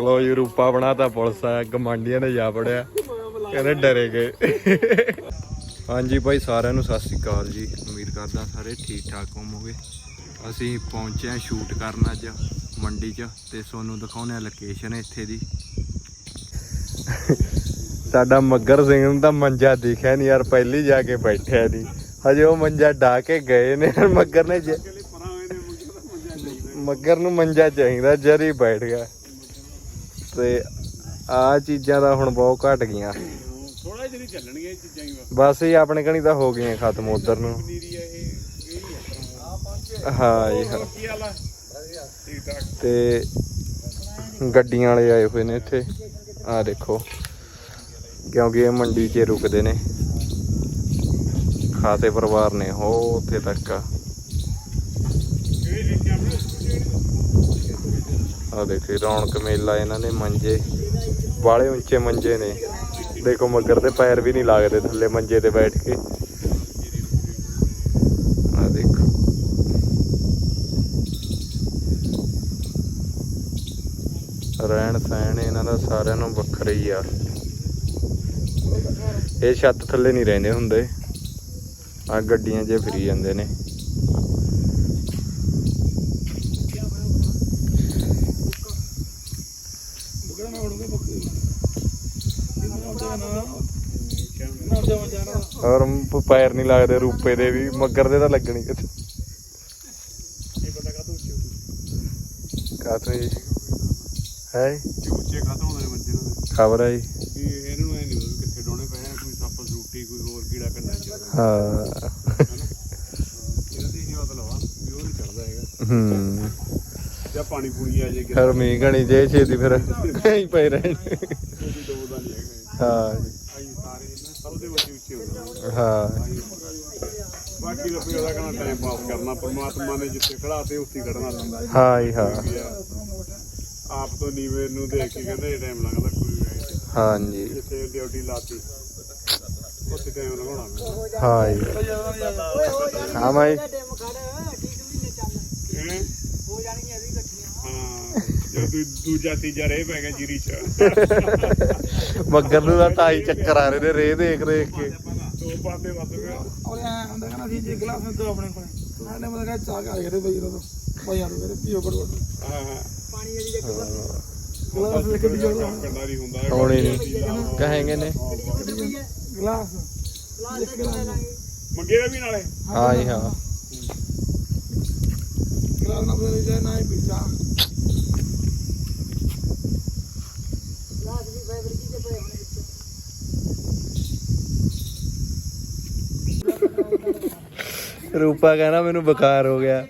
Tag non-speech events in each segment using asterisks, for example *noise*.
ਲੋ ਜੀ, ਰੂਪਾ ਬਣਾਤਾ ਪੁਲਿਸ ਆ ਗਮਾਂਡੀਆਂ ਨੇ ਜਾ ਪੜਿਆ ਕਹਿੰਦੇ ਡਰੇ ਗਏ। ਹਾਂਜੀ ਭਾਈ, ਸਾਰਿਆਂ ਨੂੰ ਸਤਿ ਸ੍ਰੀ ਅਕਾਲ ਜੀ। ਉਮੀਦ ਕਰਦਾ ਸਾਰੇ ਠੀਕ ਠਾਕ ਹੋਵੋਗੇ। ਅਸੀਂ ਪਹੁੰਚੇ ਆ ਸ਼ੂਟ ਕਰਨ ਅੱਜ, ਮੰਡੀ 'ਚ, ਤੇ ਤੁਹਾਨੂੰ ਦਿਖਾਉਣੇ ਆ ਲੋਕੇਸ਼ਨ ਇੱਥੇ ਦੀ। ਸਾਡਾ ਮੱਗਰ ਸਿੰਘ ਨੂੰ ਤਾਂ ਮੰਜਾ ਦਿਖਿਆ ਨਹੀਂ ਯਾਰ, ਪਹਿਲੀ ਜਾ ਕੇ ਬੈਠਿਆ ਨਹੀਂ ਹਜੇ ਉਹ ਮੰਜਾ ਢਾ ਕੇ ਗਏ ਨੇ ਯਾਰ ਮੱਗਰ ਨੇ ਜ- ਮੱਗਰ ਨੂੰ ਮੰਜਾ ਚਾਹੀਦਾ, ਜਰੀ ਬੈਠ ਗਿਆ। ਤੇ ਆ ਚੀਜ਼ਾਂ ਦਾ ਹੁਣ ਬਹੁਤ ਘਟ ਗਈਆਂ। ਥੋੜਾ ਜਿਹਾ ਚੱਲਣਗੇ ਇਹ ਚੀਜ਼ਾਂ ਹੀ ਬਸ ਇਹ ਆਪਣੇ ਕਣੀ ਤਾਂ ਹੋ ਗਈਆਂ ਖਤਮ ਉਧਰ ਨੂੰ। ਹੈ ਇਹ ਇਹ ਨਹੀਂ ਆਪਣਾ। ਹਾਂ ਜੀ ਹਾਂ ਕੀ ਹਾਲ ਆ? ਠੀਕ ਠਾਕ। ਤੇ ਗੱਡੀਆਂ ਵਾਲੇ ਆਏ ਹੋਏ ਨੇ ਇੱਥੇ। ਆ ਦੇਖੋ ਕਿਉਂਕਿ ਇਹ ਮੰਡੀ 'ਚ ਰੁਕਦੇ ਨੇ। ਖਾਸੇ ਪਰਿਵਾਰ ਨੇ ਹੋ ਉੱਥੇ ਤੱਕ ਆ। ਆ ਦੇਖੀ ਰੌਣਕ ਮੇਲਾ ਇਹਨਾਂ ਨੇ ਮੰਜੇ ਬਾਲੇ ਉੱਚੇ ਮੰਜੇ ਨੇ। ਦੇਖੋ ਮੱਗਰ ਦੇ ਪੈਰ ਵੀ ਨਹੀਂ ਲੱਗਦੇ ਥੱਲੇ ਮੰਜੇ ਤੇ ਬੈਠ ਕੇ। ਆ ਦੇਖੋ। ਰਹਿਣ ਸਹਿਣ ਇਹਨਾਂ ਦਾ ਸਾਰਿਆਂ ਨੂੰ ਵੱਖਰਾ ਹੀ ਆ। ਇਹ ਛੱਤ ਥੱਲੇ ਨਹੀਂ ਰਹਿੰਦੇ ਹੁੰਦੇ। ਆ ਗੱਡੀਆਂ 'ਚ ਫਿਰੀ ਜਾਂਦੇ ਨੇ। ਨਾ ਨਾ ਔਰ ਪ- ਪੈਰ ਨਹੀਂ ਲੱਗਦੇ ਰੂਪੇ ਦੇ ਵੀ ਮੱਗਰ ਦੇ ਤਾਂ ਲੱਗਣੀ ਕਿਤੇ ਕਾਤੋਂ ਜੀ ਹੈ। ਉੱਚੇ ਕਾ ਹੁੰਦੇ ਨੇ ਬੰਦੇ ਨਾਲ ਖਬਰ ਹੈ ਜੀ ਵੀ ਇਹਨਾਂ ਨੂੰ ਇਹ? ਨਹੀਂ ਪਤਾ ਵੀ ਕਿੱਥੇ ਡੋਣੇ ਪਏ ਕੋਈ ਸੱਪ ਜ਼ਰੂਟੀ ਕੋਈ ਹੋਰ ਕੀੜਾ ਕੰਨਾ ਚ ਹਾਂ। ਇਹਨਾਂ ਦੀ ਇਹ ਮਤਲਬ ਆ ਵੀ ਉਹ ਨਹੀਂ ਚੜਦਾ ਹੈਗਾ ਹੂੰ। ਜਾਂ ਪਾਣੀ ਪੂਣੀ ਆ ਜੇ ਫਿਰ ਮੀਂਹ ਘਣੀ ਜੇ ਛੇਤੀ ਫਿਰ *laughs* ਨਹੀਂ ਪਏ ਰਹਿਣ। ਕੋਈ ਦੋ ਦਾ ਨਹੀਂ ਹੈਗਾ ਹਾਂ। ਜੀ, ਹਾਂ। ਬਾਕੀ ਦਾ ਪਿਓ ਦਾ ਕਹਣਾ ਟਾਈਮ ਪਾਸ ਕਰਨਾ ਪਰਮਾਤਮਾ ਨੇ ਜਿੱਥੇ ਖੜਾ ਤੇ ਉੱਥੇ ਹੀ ਖੜਨਾ ਹੁੰਦਾ ਹਾਂ ਜੀ ਹਾਂ। ਵੀ ਆ, ਆਪ ਤੋਂ ਨੀਵੇਂ ਨੂੰ ਦੇਖ ਕੇ ਕਹਿੰਦੇ ਟਾਈਮ ਲੱਗਦਾ ਕੋਈ ਵੀ ਨਹੀਂ। ਹਾਂ ਜੀ। ਜਿੱਥੇ ਡਿਊਟੀ ਲਾਤੀ ਉੱਥੇ ਟਾਈਮ ਲਗਾਉਣਾ ਪੈਂਦਾ। ਹਾਂ ਜੀ। ਹਾਂ ਮਾਈ ਹੈਂ? ਹਾਂ ਜਦੋਂ ਦੂ- ਦੂਜਾ ਤੀਜਾ ਰਹਿ ਪੈ ਗਿਆ ਜੀਰੀ ਚ। ਮੱਗਰ ਨੂੰ ਤਾਂ ਢਾਈ ਚੱਕਰ ਆ ਰਹੇ ਨੇ ਰੇ ਦੇਖ ਦੇਖ ਕੇ। ਦੋ ਪਾਸੇ ਵੱਧ ਗਿਆ ਔਰ ਐ ਹੁੰਦਾ ਕਹਿੰਦਾ ਸੀ ਜੀ ਗਲਾਸ ਦੋ ਆਪਣੇ ਕੋਲ। ਆਨੇ ਮਤਲਬ ਕਿ ਚਾਹ ਕੇ ਗਏ ਬਈ ਰੋ ਬਈ ਯਾਰ ਮੇਰੇ ਪੀਓ ਕਰੋ ਹਾਂ ਹਾਂ। ਗਲਾਸ ਲੈ ਕੇ ਦਿਓ ਕੰਮ ਕਰਨਾ ਨਹੀਂ ਹੁੰਦਾ। ਹੋਣੀ ਨਹੀਂ। ਕਹੇਂਗੇ ਨੇ। ਗਲਾਸ ਇੱਕ ਗਲਾਸ। ਮੰਗੇ ਦਾ ਵੀ ਨਾਲੇ? ਹਾਂ ਜੀ ਹਾਂ। ਗਲਾਸ ਨਾ ਬਦਲ ਜਾਏ ਨਾ ਰੂਪਾ ਕਹਿੰਦਾ ਮੈਨੂੰ ਬੁਖਾਰ ਹੋ ਗਿਆ।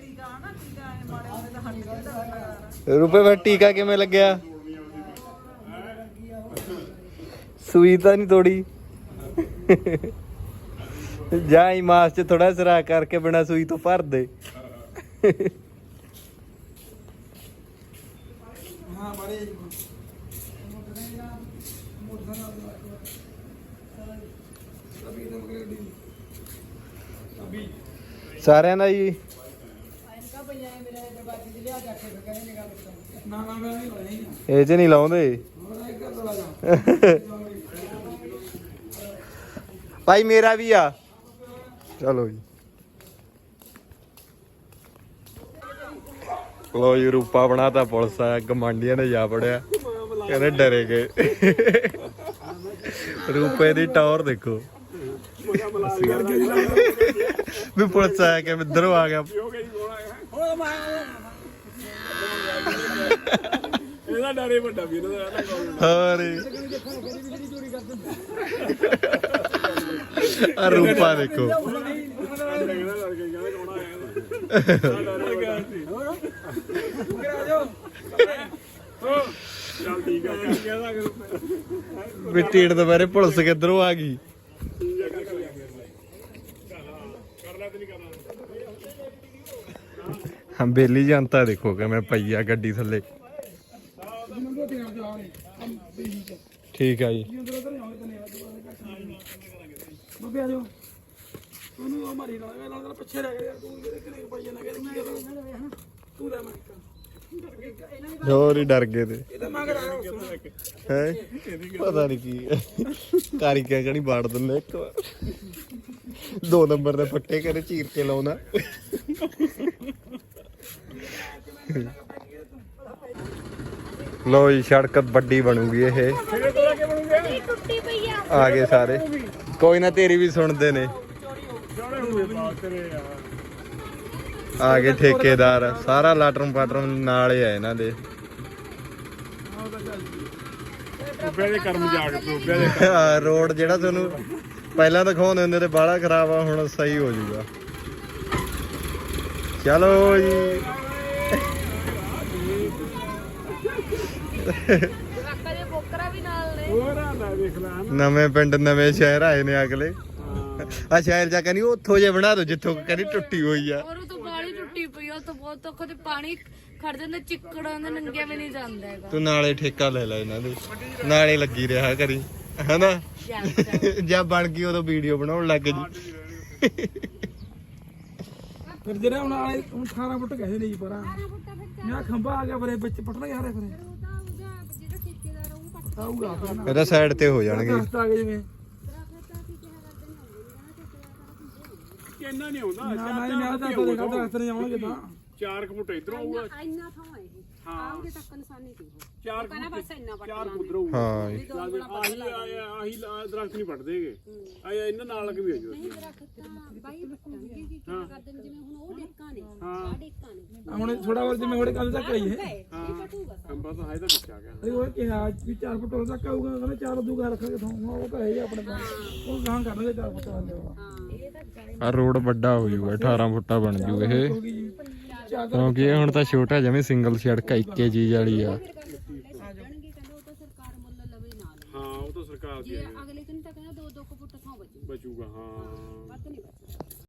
ਰੂਪੇ, ਫਿਰ ਟੀਕਾ ਕਿਵੇਂ ਲੱਗਿਆ? ਸੂਈ ਤਾਂ ਨਹੀਂ ਤੋੜੀ। ਜਾਈ ਮਾਸ ਚ ਥੋੜਾ ਸਰਾ ਕਰਕੇ ਬਿਨਾ ਸੂਈ ਤੋਂ ਭਰ ਦੇ। ਹਾਂ ਸਾਰਿਆਂ ਦਾ ਜੀ। ਨਾ ਨਾ ਮੈਂ ਨਹੀਂ ਲਾਈ ਇਹ ਚ ਨਹੀਂ ਲਾਉਂਦੇ। ਹੋਰ ਇੱਕ ਤੋਲਾ ਭਾਈ ਮੇਰਾ ਵੀ ਆ। ਚਲੋ ਜੀ। ਲੋ ਜੀ ਰੂਪਾ ਬਣਾਤਾ ਪੁਲਿਸ ਆ ਗਮਾਂਡੀਆਂ ਨੇ ਜਾ ਪੜਿਆ ਕਹਿੰਦੇ ਡਰੇ ਗਏ। ਰੂਪੇ ਦੀ ਟੌਰ ਦੇਖੋ। ਵੀ ਪੁਲਿਸ ਆਇਆ ਕਿ ਇੱਧਰੋਂ ਆ ਗਿਆ। ਇਹਦਾ ਡਰੇ ਵੱਡਾ ਵੀ ਇਹਦਾ ਹੋਰ ਆ ਰੂਪਾ ਦੇਖੋ ਕਹਿੰਦਾ ਲੜ ਕੇ ਕਹਿੰਦਾ ਕੌਣ ਆਇਆ ਚੱਲ ਠੀਕ ਆ ਵੀ ਟੀੜ ਦੁਪਹਿਰੇ ਪੁਲਿਸ ਕਿੱਧਰੋਂ ਆ ਗਈ? ਕਰ ਲੈ ਜਨਤਾ ਦੇਖੋ ਕਿਵੇਂ ਪਈ ਆ ਗੱਡੀ ਥੱਲੇ। ਠੀਕ ਆ ਜੀ। ਬੱਬੇ ਆ ਜਾਓ। ਉਹਨੂੰ ਉਹ ਮਾਰੀ ਨਾਲ ਨਾਲ ਪਿੱਛੇ ਰਹਿ ਗਿਆ ਤੂੰ ਕਿਹੜੇ ਕਿਹੜੇ ਪਾਈ ਜਾਣਾ ਕਿ ਕੀ ਕਰਦਾ ਹੋਰ ਹੀ ਡਰ ਗਏ ਤੇ। ਹੈ? ਪਤਾ ਨਹੀਂ ਕੀ ਕਾਰੀ ਕਿਆ ਕਹਣੀ ਬਾੜ ਦਿੰਦੇ ਇੱਕ ਵਾਰ। ਦੋ ਨੰਬਰ ਦੇ ਪੱਟੇ ਕਰੇ ਚੀਰ ਕੇ ਲਾਉਣਾ। ਲੋ ਜੀ ਸੜਕ ਵੱਡੀ ਬਣੂਗੀ ਇਹ। ਇਹ ਟੁੱਟੀ ਪਈ ਆ ਆ ਗਏ ਸਾਰੇ। ਕੋਈ ਨਾ ਤੇਰੀ ਵੀ ਸੁਣਦੇ ਨੇ। ਆ ਗਏ ਠੇਕੇਦਾਰ। ਸਾਰਾ ਲਾਟਰਮ ਪਾਟਰਮ ਨਾਲ ਹੀ ਆ ਇਹਨਾਂ ਦੇ। ਟੋਬਿਆਂ ਦੇ ਕਰਮ ਜਾਗ ਟੋਬਿਆਂ ਦੇ ਆਹ ਰੋਡ ਜਿਹੜਾ ਤੁਹਾਨੂੰ ਪਹਿਲਾਂ ਦਿਖਾਉਂਦੇ ਹੁੰਦੇ ਤੇ ਬਾਹਲਾ ਖਰਾਬ ਆ ਹੁਣ ਸਹੀ ਹੋ ਜਾਊਗਾ ਚਲੋ ਜੀ। ਜਵਾਕਾਂ ਦੇ ਬੋਕਰਾ ਵੀ ਨਾਲ ਨੇ ਹੋਰ ਆ ਲੈ ਦੇਖ ਲੈ ਹਨਾ। ਨਵੇਂ ਪਿੰਡ ਨਵੇਂ ਸ਼ਹਿਰ ਆਏ ਨੇ ਅਗਲੇ। ਆ ਸ਼ਹਿਰ ਜਾ ਕੇ ਨਹੀਂ ਉੱਥੋਂ ਜੇ ਬਣਾ ਦੋ ਜਿੱਥੋਂ ਕਹਿੰਦੀ ਟੁੱਟੀ ਹੋਈ ਆ। ਟੁੱਟੀ ਪਈ ਆ ਉਹ ਤਾਂ ਬਹੁਤ ਔਖਾ ਤੇ ਪਾਣੀ ਖੜ ਜਾਂਦਾ ਚਿੱਕੜਾਂ ਦੇ ਨੰਗਿਆ ਵੀ ਨਹੀਂ ਜਾਂਦਾ ਹੈਗਾ। ਤੂੰ ਨਾਲੇ ਠੇਕਾ ਲੈ ਲੈ ਇਹਨਾਂ ਦੇ। ਨਾਲੇ ਲੱਗੀ ਰਿਹਾ ਕਰੀ ਹਨਾ? ਜਾਂ ਜਾਂ ਬਣ ਗਈ ਉਦੋਂ ਵੀਡੀਓ ਬਣਾਉਣ ਲੱਗ ਜੀ। ਫਿਰ ਜਿਹੜੇ ਹੁਣ ਆਲੇ ਹੁਣ 18 ਫੁੱਟ ਕਹੇ ਨਹੀਂ ਪਰਾਂ। ਮੈਂ ਖੰਭਾ ਆ ਗਿਆ ਬਰੇ ਵਿੱਚ ਪਟਣਾ ਯਾਰ ਫਿਰ ਆਊਗਾ ਫਿਰ ਨਾ ਇਹਦਾ ਸਾਈਡ ਤੇ ਹੋ ਜਾਣਗੇ। ਆ ਜਿਵੇਂ। ਇੰਨਾ ਨਹੀਂ ਆਉਂਦਾ ਨਾ ਨਾ ਇਹ ਮੈਂ ਤਾਂ ਤਾਂ ਦੇਖਾ ਰਸਤੇ ਨਹੀਂ ਆਉਣਗੇ ਤਾਂ। 4 ਫੁੱਟ ਇਧਰੋਂ ਆਊਗਾ। ਇੰਨਾ ਥਾਂ ਤੱਕ ਨਿਸ਼ਾਨੀ ਉਹ। 4 ਕਹਿੰਦਾ ਬਸ ਇੰਨਾ ਵੱਟ 4 ਫੁੱਟ ਆਊਗਾ ਹਾਂ। ਜੀ। ਆਹੀ ਆਹੀ ਆਹੀ ਦਰਖਤ ਨਹੀਂ ਵੱਢ ਦੇਗੇ ਆ ਇਹਨਾਂ ਨਾਲ ਲੱਗ ਵੀ ਆ ਜੋ ਬਾਈ ਵੱਟਾਂਗੇ ਕੀ ਕੀ ਕਰਦੇ ਨੇ ਜਿਵੇਂ ਹੁਣ ਉਹ ਡੇਕਾਂ ਨੇ ਆ ਡੇਕਾਂ ਨੇ। ਆ ਹੁਣ ਥੋੜਾ ਹੋਰ ਜਿਵੇਂ ਹੋੜੇ ਕੰਮ ਤੱਕ ਆਈ ਹੈ। ਇਹ ਵੱਟੂਗਾ ਕੰਬਾ ਤਾਂ ਹੈ ਤਾਂ ਵਿੱਚ ਆ ਗਿਆ। ਅਰੇ ਉਹ ਕਿਹਾ ਵੀ 4 ਫੁੱਟ ਹੋਰ ਤੱਕ ਆਊਗਾ ਕਹਿੰਦਾ 4 ਦੂਗਾ ਰੱਖਾਂਗੇ ਤੁਹਾਨੂੰ ਉਹ ਤਾਂ ਹੈ ਹੀ ਆਪਣੇ ਕੋਲ। ਉਹ ਗਾਂ ਕਰਨਗੇ 4 ਫੁੱਟ ਵਾਲੇ ਆ ਰੋਡ ਵੱਡਾ ਹੋ ਜਾਊਗਾ 18 ਫੁੱਟਾ ਬਣ ਜੂ ਇਹ। ਜੀ। ਚਾਰ ਕਿਉਂਕਿ ਇਹ ਹੁਣ ਤਾਂ ਛੋਟਾ ਜਿਵੇਂ ਸਿੰਗਲ ਸੜਕ ਆ ਇੱਕੇ ਚੀਜ਼ ਵਾਲੀ ਆ। ਜਾਣਗੇ ਕਹਿੰਦਾ ਉਹ ਤਾਂ ਸਰਕਾਰ ਮੁੱਲ ਲਵੇ ਨਾਲ ਹਾਂ ਉਹ ਤਾਂ ਸਰਕਾਰ ਦੀ ਜੇ ਹੈ ਅਗਲੇ ਦਿਨ ਤਾਂ ਕਹਿੰਦਾ ਦੋ ਦੋ ਕੁ ਫੁੱਟ ਥਾਂ ਬਚੂ। ਬਚੂਗਾ ਹਾਂ। ਵੱਧ ਨਹੀਂ ਬਚੂ